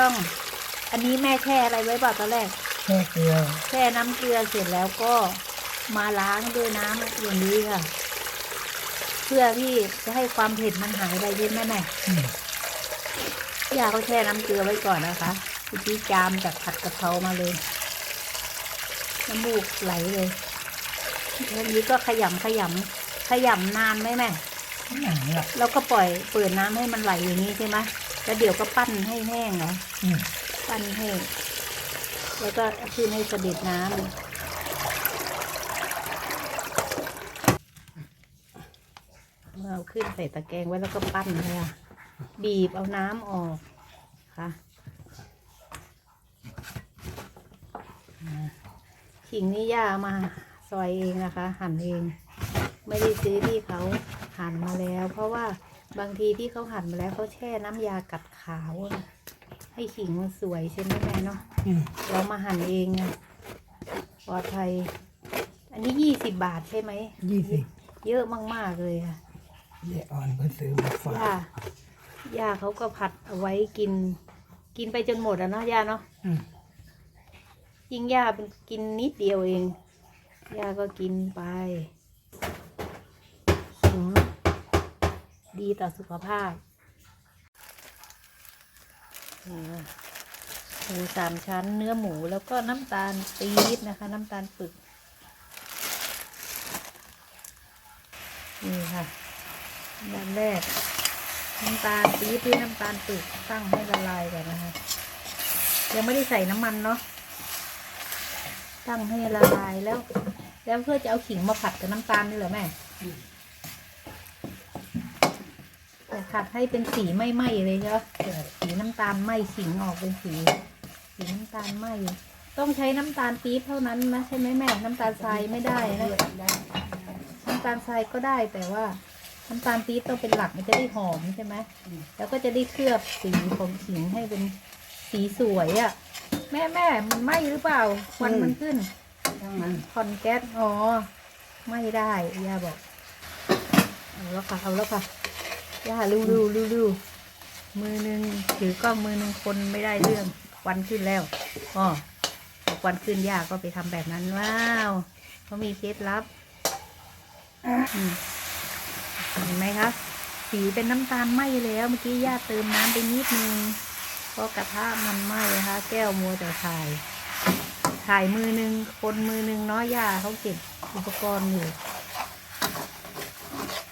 ต้อง อันนี้แม่แช่อะไรไว้เปล่าตอนแรกแค่เกลือแช่น้ำเกลือเสร็จแล้วก็มาล้างด้วยน้ำอย่างนี้ค่ะ เพื่อที่จะให้ความเผ็ดมันหายไปใช่ไหมแม่อืมยาเขาแช่น้ำเกลือไว้ก่อนนะคะเมื่อกี้จามจากผัดกะเพรามาเลย น้ำมูกไหลเลยทีนี้ก็ขยำขยำขยำนานไหมแม่หนังละแล้วก็ปล่อยเปิดน้ำให้มันไหลอย่างนี้ใช่ไหม แล้วเดี๋ยวก็ปั้นให้แห้งเหรออืมปั้นให้แล้วก็ขึ้นให้เสด็จน้ำเอาขึ้นใส่ตะแกรงไว้แล้วก็ปั้นเลยค่ะบีบเอาน้ำออกค่ะอ่าขิงนี่ย่าเอามาซอยเองนะคะ หั่นเอง ไม่ได้ซื้อที่เขาหั่นมาแล้ว เพราะว่า บางทีที่เขาหั่นมาแล้วเขาแช่น้ำยากัดขาวอะให้ขิงมันสวยใช่ไหมแม่เนาะอืมเรามาหั่นเองอะปลอดภัย อันนี้ยี่สิบบาทใช่ไหมยี่สิบเยอะมากๆเลยค่ะเยอ่อนเพิ่นซื้อมาฝากย่าย่าเขาก็ผัดเอาไว้กิน กินไปจนหมดอะเนาะย่าเนาะอืมยิ่งย่าเป็นกินนิดเดียวเองย่าก็กินไปขิง ดีต่อสุขภาพหมูสามชั้นเนื้อหมูแล้วก็น้ำตาลปี๊บนะคะ น้ำตาลปึกนี่ค่ะด้านแรกน้ำตาลปี๊บหรือน้ำตาลปึกตั้งให้ละลายก่อนนะคะ ยังไม่ได้ใส่น้ำมันเนาะตั้งให้ละลายแล้ว แล้วเพื่อจะเอาขิงมาผัดกับน้ำตาลนี่เหรอแม่แต่ ผัดให้เป็นสีไหม้ๆเลยใช่ไหมสีน้ำตาลไหม้ขิงออกเป็นสีสีน้ำตาลไหม้ต้องใช้น้ำตาลปี๊บเท่านั้นนะใช่ไหมแม่ น้ำตาลทรายไม่ได้นะน้ำตาลทรายก็ได้แต่ว่าน้ำตาลปี๊บต้องเป็นหลักมันจะได้หอมใช่ไหมแล้วก็จะได้เคลือบสีของขิงให้เป็นสีสวยอะ่ะ แม่แม่มันไหม้หรือเปล่าควันมันขึ้นทั้งมันคอนแก๊สอ๋อไม่ได้ย่าบอกเอาแล้วค่ะเอาแล้วค่ะ ย่ารูรูรูรูมือหนึ่งถือกล้องมือหนึ่งคนไม่ได้เรื่องควันขึ้นแล้วอ๋อควันขึ้นย่าก็ไปทำแบบนั้นว้าวเขามีเคล็ดลับเห็นไหมคะสีเป็นน้ำตาลไหมแล้วเมื่อกี้ย่าเติมน้ำไปนิดนึงเพราะกระทะมันไหมนะคะแก้วมัวแต่ถ่ายถ่ายมือหนึ่งคนมือหนึ่งเนาะย่าเขาเก็บอุปกรณ์อยู่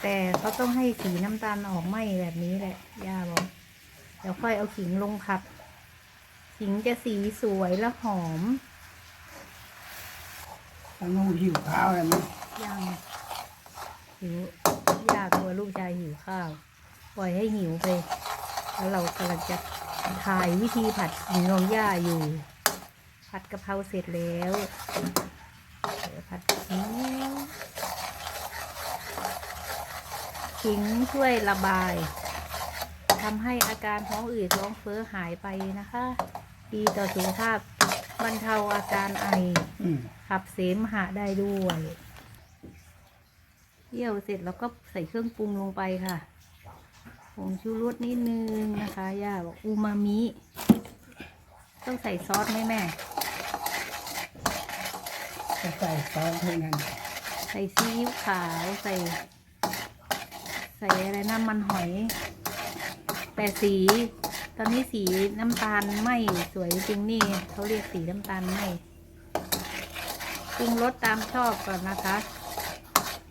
แต่เขาต้องให้สีน้ำตาลออกไหมแบบนี้แหละย่าบอกเดี๋ยวค่อยเอาขิงลงผัดขิงจะสีสวยและหอมตอนนู้นหิวข้าวแล้วมั้งยังหิวยากกลัวลูกชายหิวข้าว ปล่อยให้หิวไป แล้วเรากำลังจะถ่ายวิธีผัดขิงของย่าอยู่ ผัดกะเพราเสร็จแล้วเดี๋ยวผัดขิง ขิงช่วยระบายทำให้อาการท้องอืดท้องเฟ้อหายไปนะคะ ดีต่อสุขภาพบรรเทาอาการไออืมขับเสมหะได้ด้วยเยี่ยวเสร็จแล้วก็ใส่เครื่องปรุงลงไปค่ะผงชูรสนิดนึงนะคะ ย่าบอกอูมามิ ต้องใส่ซอสไหมแม่จะใส่ซอสเท่านั้น ใส่ซีอิ๊วขาวใส่ ใส่อะไรน้ำมันหอย แต่สีตอนนี้สีน้ำตาลไหมสวยจริงนี่เขาเรียกสีน้ำตาลไหมปรุงรสตามชอบก่อนนะคะ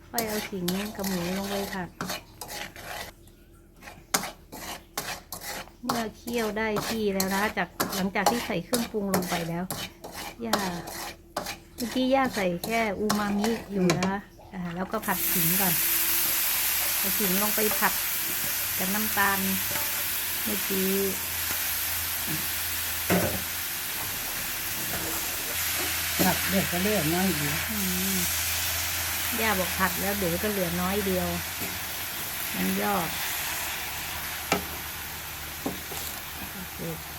ค่อยเอาขิงกับหมูลงไปผัดเมื่อเคี่ยวได้ที่แล้วนะจากหลังจากที่ใส่เครื่องปรุงลงไปแล้วย่าเมื่อกี้ย่าใส่แค่อูมามิอยู่นะคะอ่าแล้วก็ผัดขิงก่อน เอาขิงลงไปผัดกับน้ำตาลเมื่อกี้ผักเด็กก็เลือกน้อยอยู่อืมย่าบอกผัดแล้วเดี๋ยวก็เหลือน้อยเดียว มันยอด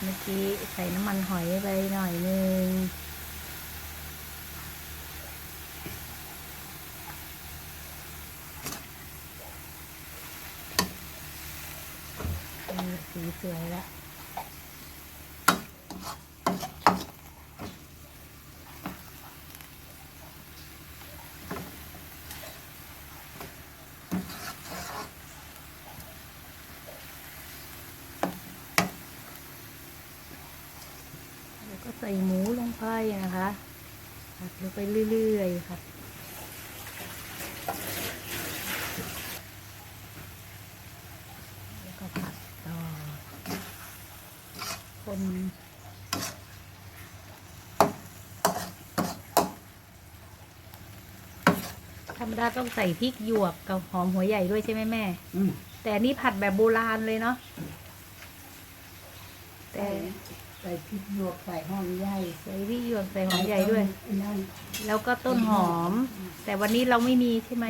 เมื่อกี้ใส่น้ำมันหอยไปหน่อยนึง นี่สีสวยแล้ว ก็ใส่หมูลงไปนะคะผัดลงไปเรื่อยๆค่ะแล้วก็ผัดต่อคนธรรมดาต้องใส่พริกหยวกกับหอมหัวใหญ่ด้วยใช่ไหมแม่อืมแต่อันนี่ผัดแบบโบราณเลยเนาะ แต่ใส่พริกหยวกใส่หอมใหญ่ใส่พริกหยวกใส่หอมใหญ่ด้วยอันนั่นแล้วก็ต้นหอม แต่วันนี้เราไม่มีใช่ไหม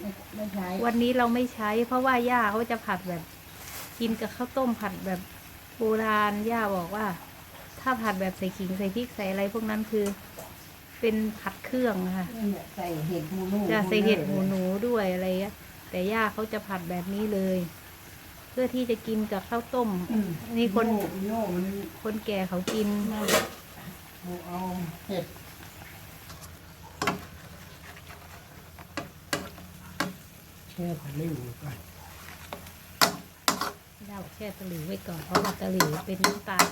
ไม่ไม่ใช้วันนี้เราไม่ใช้ เพราะว่าย่าเขาจะผัดแบบ กินกับข้าวต้มผัดแบบโบราณย่าบอกว่า ถ้าผัดแบบใส่ขิงใส่พริกใส่อะไรพวกนั้นคือ เป็นผัดเครื่องนะคะเนี่ยใส่เห็ดหูหนูจะใส่เห็ดหูหนูด้วยอะไรเงี้ยแต่ย่าเขาจะผัดแบบนี้เลยเพื่อที่จะกินกับข้าวต้มอืมนี่คนโโโน่มันคนแก่เขากิน เอาเอาเห็ดแช่ผัดเล่วก่อนย่าบอกแช่ตะหลิวไว้ก่อนเพราะว่าตะหลิวเป็นน้ำตาล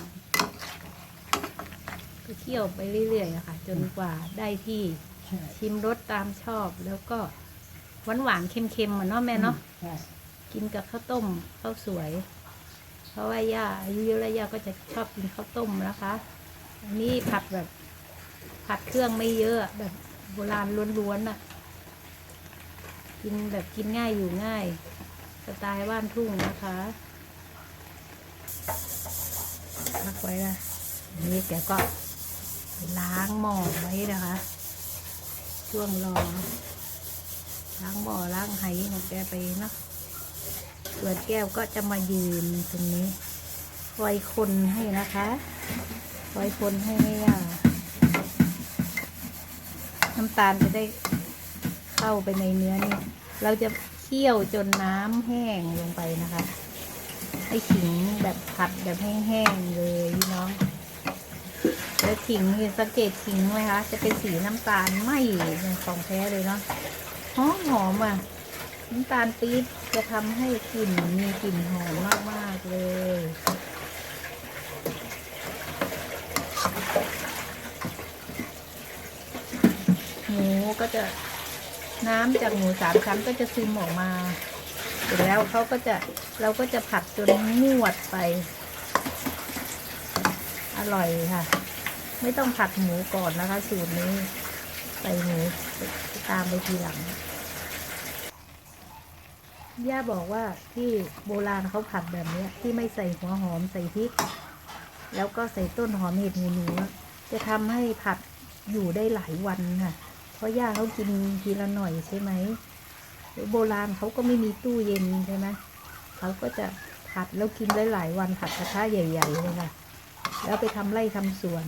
ก็เคี่ยวไปเรื่อยๆอะค่ะ จนกว่าได้ที่ใช่ชิมรสตามชอบ แล้วก็หวานหวานๆเค็มๆเหมือนเนาะแม่เนาะ ใช่ กินกับข้าวต้มข้าวสวย เพราะว่าย่าอายุเยอะแล้วย่าก็จะชอบกินข้าวต้มนะคะอันนี้ผัดแบบผัดเครื่องไม่เยอะแบบโบราณล้วนๆน่ะ กินแบบกินง่ายอยู่ง่ายสไตล์บ้านทุ่งนะคะพักไว้ละอันนี้แกก็ล้างหม้อไว้นะคะ ช่วงรอล้างหม้อล้างไหของแกไปเนาะ ส่วนแก้วก็จะมายืนตรงนี้คอยคนให้นะคะคอยคนให้ไม่ยากน้ำตาลจะได้เข้าไปในเนื้อนี่เราจะเคี่ยวจนน้ำแห้งลงไปนะคะให้ขิงแบบผัดแบบแห้งๆเลยพี่น้องแล้วขิงนี่สังเกตขิงไหมคะจะเป็นสีน้ำตาลไหมอย่างของแท้เลยเนาะหอมหอมอะ น้ำตาลปี๊บจะทำให้กลิ่นมีกลิ่นหอมมาก ๆ เลยหมูก็จะน้ำจากหมูสามชั้นก็จะซึมออกมาเสร็จแล้วเขาก็จะเราก็จะผัดจนงวดไป อร่อยค่ะ ไม่ต้องผัดหมูก่อนนะคะ สูตรนี้ ใส่หมูตามไปทีหลัง ย่าบอกว่าที่โบราณเขาผัดแบบนี้ที่ไม่ใส่หัวหอมใส่พริก แล้วก็ใส่ต้นหอมเห็ดหูหนูอจะทำให้ผัดอยู่ได้หลายวันค่ะ เพราะย่าเขากินทีละหน่อยใช่ไหมโบราณเขาก็ไม่มีตู้เย็นใช่ไหมเขาก็จะผัดแล้วกินได้หลายวันผัดกระทะใหญ่ๆเลยค่ะ แล้วไปทำไร่ทำสวน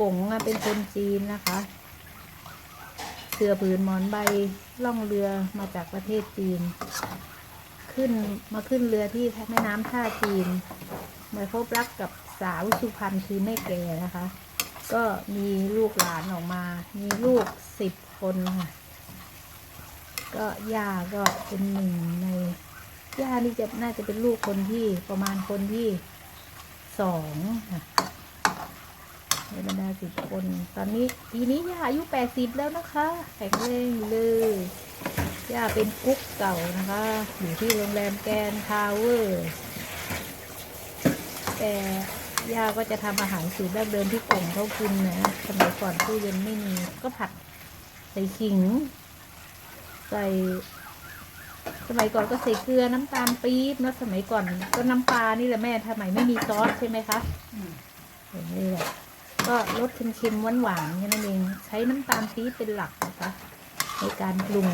กงเป็นคนจีนนะคะ สือผืนหมอนใบล่องเรือมาจากประเทศจีน ขึ้นมาขึ้นเรือที่แม่น้ำท่าจีนมาพบรักกับสาวสุพรรณคือแม่แก่นะคะ ก็มีลูกหลานออกมา มีลูกสิบคนค่ะ ก็ย่าก็เป็นหนึ่งในย่านี่จะน่าจะเป็นลูกคนที่ประมาณคนที่สองค่ะ ในบรรดาสิบคน ตอนนี้ปีนี้ย่าอายุแปดสิบแล้วนะคะแข็งแรงอยู่เลยย่าเป็นกุ๊กเก่านะคะ อยู่ที่โรงแรมแกรนด์ทาวเวอร์แต่ย่าก็จะทำอาหารสูตรดั้งเดิมที่กล่องเขากินนะสมัยก่อนตู้เย็นไม่มีก็ผัดใส่ขิง ใส่สมัยก่อนก็ใส่เกลือน้ำตาลปี๊บนะสมัยก่อนก็น้ำปลานี่แหละแม่ทำไมไม่มีซอสใช่ไหมคะอืมอย่างนี้แหละ ก็รสเค็มๆหวานๆแค่นั้นเอง ใช้น้ำตาลปี๊บเป็นหลักนะคะในการปรุง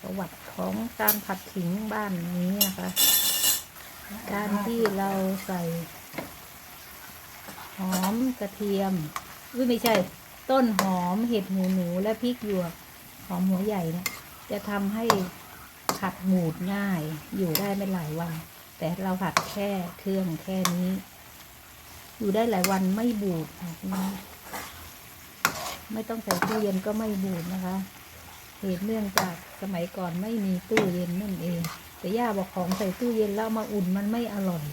ประวัติของการผัดขิงบ้านนี้นะคะ การที่เราใส่หอมกระเทียมอุ้ยไม่ใช่ ต้นหอมเห็ดหูหนูและพริกหยวกหอมหัวใหญ่เนี่ยจะทำให้ผัดหมูดง่ายอยู่ได้ไม่หลายวัน แต่เราผัดแค่เครื่องแค่นี้ อยู่ได้หลายวันไม่บูดค่ะคุณแม่ไม่ต้องใส่ตู้เย็นก็ไม่บูดนะคะ เหตุเนื่องจากสมัยก่อนไม่มีตู้เย็นนั่นเอง แต่ย่าบอกของใส่ตู้เย็นแล้วมาอุ่นมันไม่อร่อย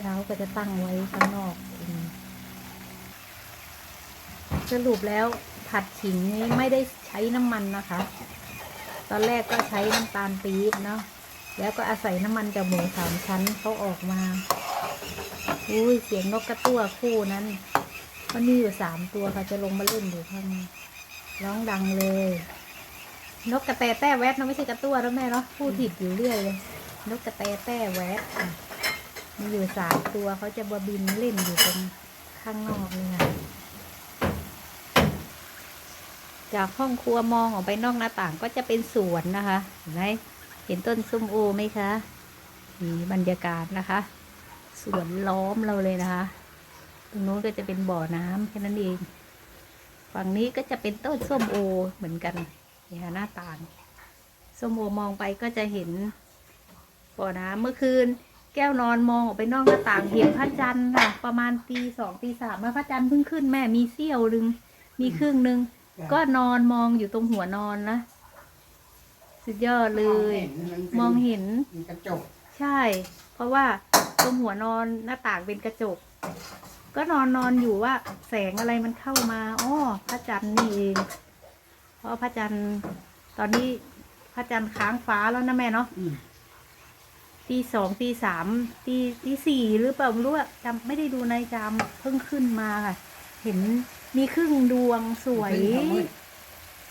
ยาวก็จะตั้งไว้ข้างนอกอืมสรุปแล้วผัดขิงนี้ไม่ได้ใช้น้ำมันนะคะ ตอนแรกก็ใช้น้ำตาลปี๊บเนาะ แล้วก็อาศัยน้ำมันจากหมูสามชั้นเขาออกมา อุ้ยเสียงนกกระตั้วคู่นั้นมันมีอยู่สามตัวค่ะจะลงมาเล่นอยู่ข้างในร้องดังเลย นกกระแตแต้แวดนะไม่ใช่กระตั้วแล้วแม่เนาะพูดผิดอยู่เรื่อยเลย นกกระแตแต้แวดมีอยู่สามตัวเขาจะบบินเล่นอยู่ตรงข้างนอกเลยค่ะจากห้องครัวมองออกไปนอกหน้าต่างก็จะเป็นสวนนะคะเห็นไหม เห็นต้นส้มโอไหมคะนี่บรรยากาศนะคะ สวนล้อมเราเลยนะคะ ตรงนู้นก็จะเป็นบ่อน้ำแค่นั้นเอง ฝั่งนี้ก็จะเป็นต้นส้มโอเหมือนกันนี่ค่ะหน้าต่างส้มโอมองไปก็จะเห็นบ่อน้ำเมื่อคืน แก้วนอนมองออกไปนอกหน้าต่างเห็นพระจันทร์ค่ะ ประมาณตีสองตีสามมาพระจันทร์เพิ่งขึ้นแม่มีเสี้ยวหนึ่งมีครึ่งหนึ่งก็นอนมองอยู่ตรงหัวนอนนะ สุดยอดเลย มองเห็นมันกระจก ใช่ เพราะว่าตรงหัวนอนหน้าต่างเป็นกระจก ก็นอนนอนอยู่ว่า แสงอะไรมันเข้ามาอ๋อพระจันทร์นี่เองเพราะพระจันทร์ตอนนี้พระจันทร์ค้างฟ้าแล้วนะแม่เนาะอืมตีสองตีสามตีตีสี่หรือเปล่าไม่รู้อะจำไม่ได้ดูนาฬิกาเพิ่งขึ้นมาค่ะ เห็นมีครึ่งดวงสวยขึ้นเขามืด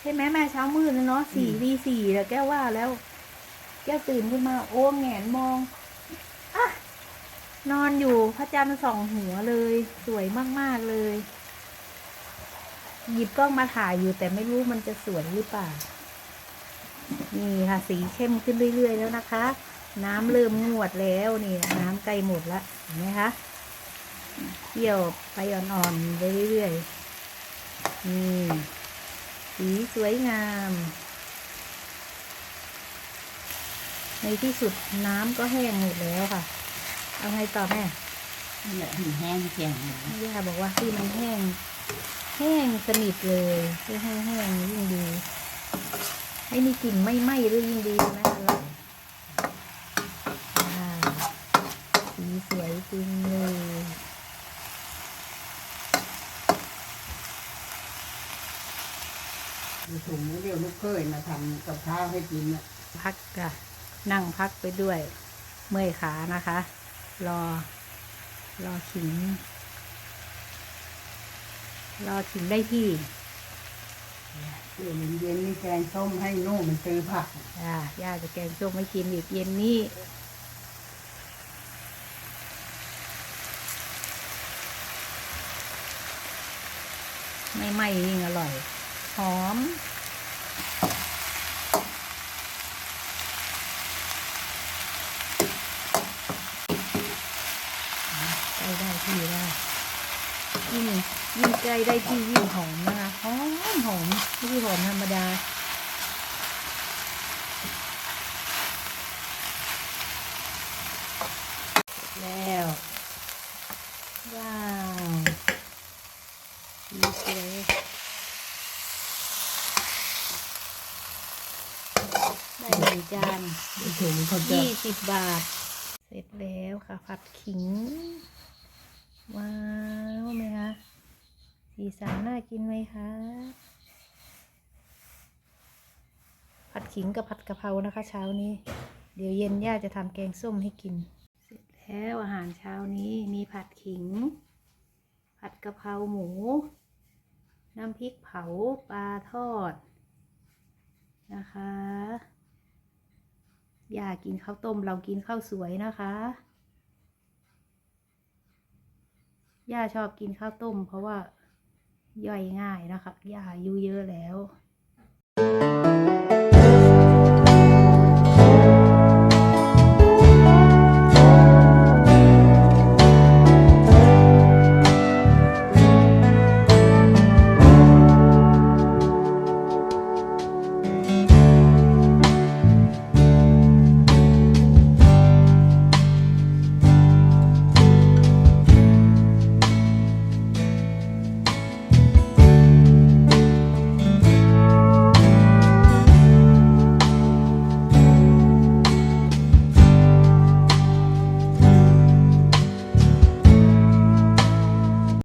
ใช่ไหมแม่เช้ามืดแล้วเนาะสี่อืมตีสี่แล้วแก้วว่าแล้ว แก้วตื่นขึ้นมาโอ้แหงนมองอะนอนอยู่พระจันทร์ส่องหัวเลย สวยมากๆเลย หยิบกล้องมาถ่ายอยู่แต่ไม่รู้มันจะสวยหรือเปล่า นี่ค่ะ สีเข้มขึ้นเรื่อยๆแล้วนะคะ น้ำเริ่มงวดแล้วนี่น้ำใกล้หมดละเห็นไหมคะเกี่ยวไปอ่อนๆไปเรื่อยๆนี่ สีสวยงาม ในที่สุดน้ำก็แห้งหมดแล้วค่ะ เอาไงต่อแม่นี่แหละมันแห้งเสียงย่าบอกว่าที่มันแห้ง แห้งสนิทเลยที่แห้งๆยิ่งดีให้มีกลิ่นไม่ไหม้ด้วยยิ่งดีนะคะว้าวสีสวยจริงเลย มี ถุงเรียกลูกเคยมาทำกับข้าวให้กินอะพักค่ะนั่งพักไปด้วย เมื่อยขานะคะ รอ รอขิง รอขิงได้ที่เดี๋ยวเย็นๆนี่แกงส้มให้โน่มันซื้อผัก อ่าย่าจะแกงส้มไม่กินอีกเย็นนี้ไม่ไหม้ยิ่งอร่อย หอม ใกล้ได้ที่ได้ยิ่ง ยิ่งใกล้ได้ที่ยิ่งหอมนะคะหอมหอมไม่ใช่หอมธรรมดาแล้วว้าวสีสวยได้หนึ่งจานยี่สิบบาท เสร็จแล้วค่ะผัดขิง ว้าวไหมคะ สีสันน่ากินไหมคะ ผัดขิงกับผัดกะเพรานะคะ เช้านี้ เดี๋ยวเย็นย่าจะทำแกงส้มให้กิน เสร็จแล้วอาหารเช้านี้มีผัดขิง ผัดกะเพราหมู น้ำพริกเผาปลาทอด นะคะย่ากินข้าวต้มเรากินข้าวสวยนะคะย่าชอบกินข้าวต้มเพราะว่า ย่อยง่ายนะคะยาอายุเยอะแล้ว